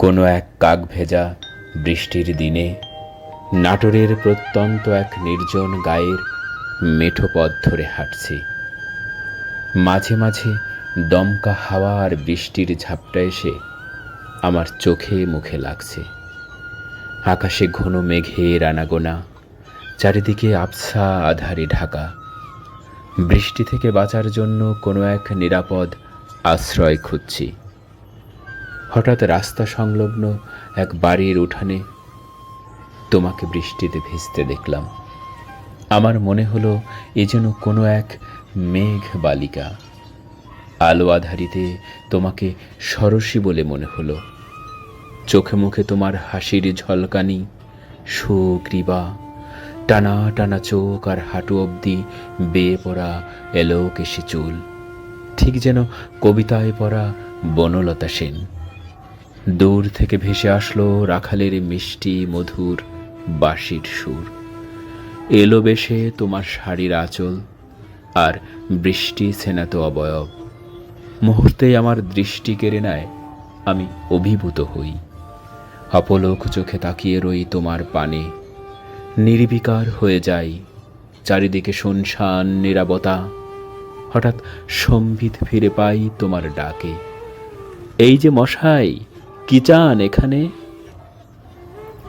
কোনো এক কাক ভেজা বৃষ্টির দিনে, নাটোরের প্রত্যন্ত এক নির্জন গায়ের মেঠো পথ ধরে হাঁটছি। মাঝে মাঝে দমকা হাওয়া আর বৃষ্টির ঝাপটা এসে আমার চোখে মুখে লাগছে। আকাশে ঘন মেঘে রানাগোনা, চারিদিকে আবছা আধারে ঢাকা। বৃষ্টি থেকে বাঁচার জন্য কোনো এক নিরাপদ আশ্রয় খুঁজছি। হঠাৎ রাস্তা সংলগ্ন এক বাড়ির উঠানে তোমাকে বৃষ্টিতে ভিজতে দেখলাম। আমার মনে হলো এ যেন কোনো এক মেঘ বালিকা। আলো আধারিতে তোমাকে সরসী বলে মনে হলো। চোখে মুখে তোমার হাসির ঝলকানি, সুগ্রীবা, টানা টানা চোখ আর হাঁটু অবধি বেয়ে পড়া এলো কেশে চুল। ঠিক যেন কবিতায় পড়া বনলতা সেন। দূর থেকে ভেসে আসলো রাখালের মিষ্টি, মধুর, বাঁশির সুর। এলো বেশে তোমার শাড়ির আঁচল আর বৃষ্টি সেনাতো অবয়ব। মুহূর্তেই আমার দৃষ্টি কেড়ে নেয়, আমি অভিভূত হই। অপলোক চোখে তাকিয়ে রই তোমার পানে। নির্বিকার হয়ে যাই চারিদিকে শুনশান নিরাবতা হঠাৎ সম্বিত ফিরে পাই তোমার ডাকে। এই যে মশাই কি চান এখানে?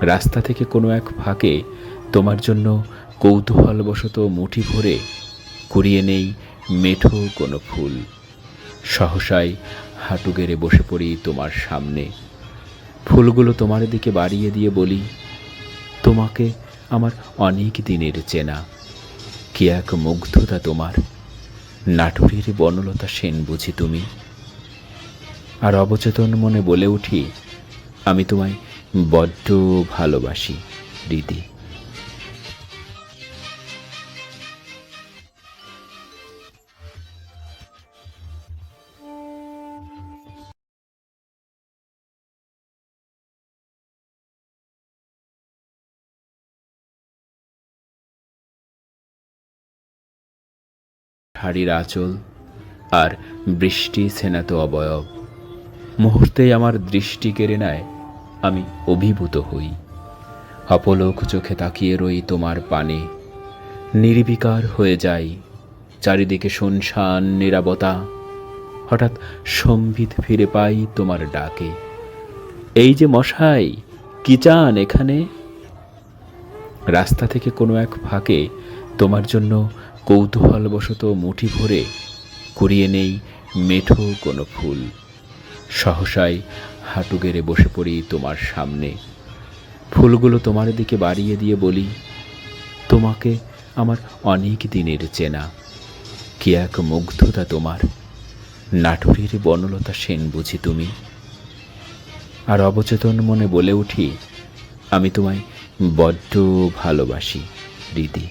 রাস্তা থেকে কোনো এক ফাঁকে তোমার জন্য কৌতূহলবশত মুঠি ভরে কুড়িয়ে নেই মেঠো কোনো ফুল। সহসাই হাঁটু গেড়ে বসে পড়ি তোমার সামনে। ফুলগুলো তোমার দিকে বাড়িয়ে দিয়ে বলি, তোমাকে আমার অনেক দিনের চেনা। কি এক মুগ্ধতা তোমার। নাটুরির বনলতা সেন বুঝি তুমি? আর অবচেতন মনে বলে উঠি, আমি তোমায় বড্ড ভালোবাসি, দিদি। শাড়ির আঁচল আর বৃষ্টি সেনাত অবয়ব। মুহূর্তেই আমার দৃষ্টি কেড়ে নেয়, আমি অভিভূত হই। অপলোক চোখে তাকিয়ে রই তোমার পানে। নির্বিকার হয়ে যাই, চারিদিকে শুনশান নিরাবতা হঠাৎ সম্বিত ফিরে পাই তোমার ডাকে। এই যে মশাই, কি চান এখানে? রাস্তা থেকে কোনো এক ফাঁকে তোমার জন্য কৌতূহলবশত মুঠি ভরে কুড়িয়ে নেই মেঠো কোনো ফুল। সহসাই হাঁটু গেড়ে বসে পড়ি তোমার সামনে। ফুলগুলো তোমার দিকে বাড়িয়ে দিয়ে বলি, তোমাকে আমার অনেক দিনের চেনা। কি এক মুগ্ধতা তোমার। নাটুরির বনলতা সেন বুঝি তুমি। আর অবচেতন মনে বলে উঠি, আমি তোমায় বড্ড ভালোবাসি দিদি